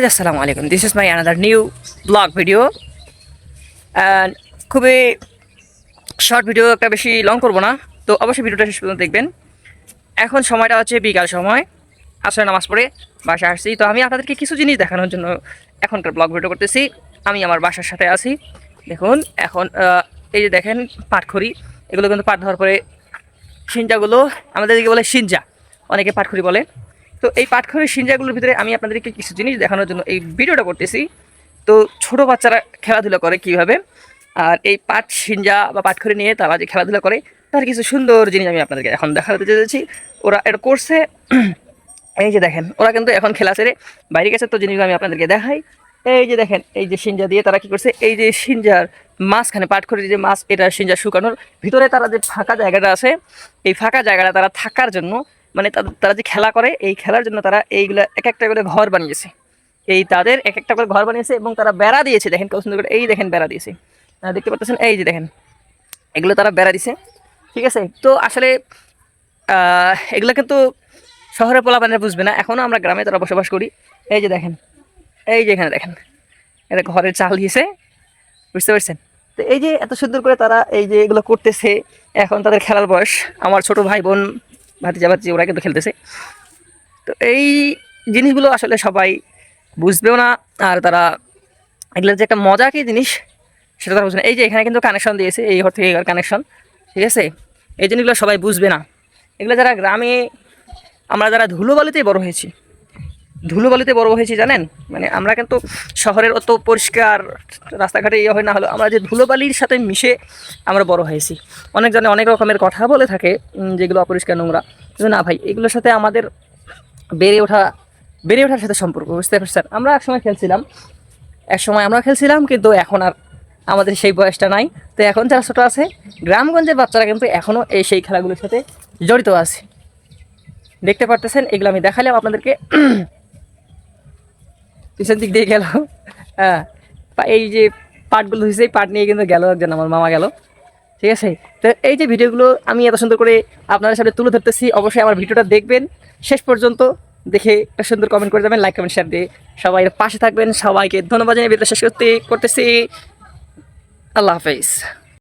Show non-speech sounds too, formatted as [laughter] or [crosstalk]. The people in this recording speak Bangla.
গাইজ আসসালামু আলাইকুম। This is my another new blog video খুবই শর্ট ভিডিও একটা বেশি লং করব না। তো অবশ্যই ভিডিওটা শেষ পর্যন্ত দেখবেন। এখন সময়টা হচ্ছে বিকাল সময়। আসলে নামাজ পড়ে বাসায় আসছি। তো আমি আপনাদেরকে কিছু জিনিস দেখানোর জন্য এখনকার ব্লগ ভিডিও করতেছি। আমি আমার বাসার সাথে আছি। দেখুন, এখন এই যে দেখেন পাটখড়ি। এগুলো কিন্তু পাট ধরার পরে সিনজাগুলো আমাদের দিকে বলে সিনজা। অনেকে পাটখড়ি বলে। তো এই পাটখড়ি সিনজাগুলোর ভিতরে আমি আপনাদেরকে কিছু জিনিস দেখানোর জন্য এই ভিডিওটা করতেছি। তো ছোট বাচ্চারা খেলাধুলা করে কীভাবে, আর এই পাট সিনজা বা পাটখড়ি নিয়ে তারা যে খেলাধুলা করে, তার কিছু সুন্দর জিনিস আমি আপনাদেরকে এখন দেখাতে চেয়েছি। ওরা এটা করছে, [clears throat] এই যে দেখেন, ওরা কিন্তু এখন খেলা ছেড়ে বাইরে গেছে। তো জিনিসগুলো আমি আপনাদেরকে দেখাই। এই যে দেখেন, এই যে সিনজা দিয়ে তারা কি করছে, এই যে সিনজার মাঝখানে পাট করে যে মাছ এটা সিনজা শুকানোর ভিতরে তারা যে ফাঁকা জায়গাটা আছে, এই ফাঁকা জায়গাটা তারা থাকার জন্য মানে তারা যে খেলা করে, এই খেলার জন্য তারা এইগুলা এক একটা করে ঘর বানিয়েছে। এই তাদের এক একটা করে ঘর বানিয়েছে এবং তারা বেড়া দিয়েছে। দেখেন কত সুন্দর করে, এই দেখেন বেড়া দিয়েছে। দেখতে পাচ্ছেন, এই যে দেখেন, এগুলো তারা বেড়া দিছে। ঠিক আছে? তো আসলে এগুলো কিন্তু শহরে পোলাপানের বুঝবে না। এখনও আমরা গ্রামে তারা বসবাস করি। এই যে দেখেন, এই যে এখানে দেখেন এটা ঘরের চাল দিয়েছে। বুঝতে পারছেন? তো এই যে এত সুন্দর করে তারা এই যে এগুলো করতেছে, এখন তাদের খেলার বয়স। আমার ছোট ভাই বোন ভাতিজা ভাতিজি ওরা কিন্তু খেলতেছে। তো এই জিনিসগুলো আসলে সবাই বুঝবেও না, আর তারা এগুলোর যে একটা মজা কি জিনিস, সেটা তারা বুঝবে না। এই যে এখানে কিন্তু কানেকশন দিয়েছে, এই ঘর থেকে এই ঘর কানেকশন ঠিক আছে? এই জিনিসগুলো সবাই বুঝবে না। এগুলো যারা গ্রামে, আমরা যারা ধুলোবালিতেই বড় হয়েছি ধুলোবালিতে বড় হয়েছি, জানেন? মানে আমরা কিন্তু শহরের অত পরিষ্কার রাস্তাঘাটে ইয়ে হয় না হলো আমরা যে ধুলোবালির সাথে মিশে আমরা বড় হয়েছি। অনেক জনে অনেক রকমের কথা বলে থাকে যেগুলো অপরিষ্কার নোংরা। কিন্তু না ভাই, এগুলোর সাথে আমাদের বেড়ে ওঠা, বেড়ে ওঠার সাথে সম্পর্ক, বুঝতে পারছেন? আমরা একসময় খেলছিলাম এক সময় আমরা খেলছিলাম, কিন্তু এখন আর আমাদের সেই বয়সটা নাই। তো এখন যারা ছোটো আছে, গ্রামগঞ্জের বাচ্চারা কিন্তু এখনও এই সেই খেলাগুলোর সাথে জড়িত আছে। দেখতে পারতেছেন, এগুলো আমি দেখালাম আপনাদেরকে। পিছন দিক দিয়ে গেল। হ্যাঁ এই যে পাটগুলো হয়েছে এই পাট নিয়ে কিন্তু গেল একজন, আমার মামা গেল। ঠিক আছে? তো এই যে ভিডিওগুলো আমি এত সুন্দর করে আপনাদের সামনে তুলে ধরতেছি, অবশ্যই আমার ভিডিওটা দেখবেন। শেষ পর্যন্ত দেখে একটা সুন্দর কমেন্ট করে যাবেন লাইক কমেন্ট শেয়ার দিয়ে সবাই পাশে থাকবেন। সবাইকে ধন্যবাদ জানিয়ে ভিডিও শেষ করতে করতেছি। আল্লাহ হাফেজ।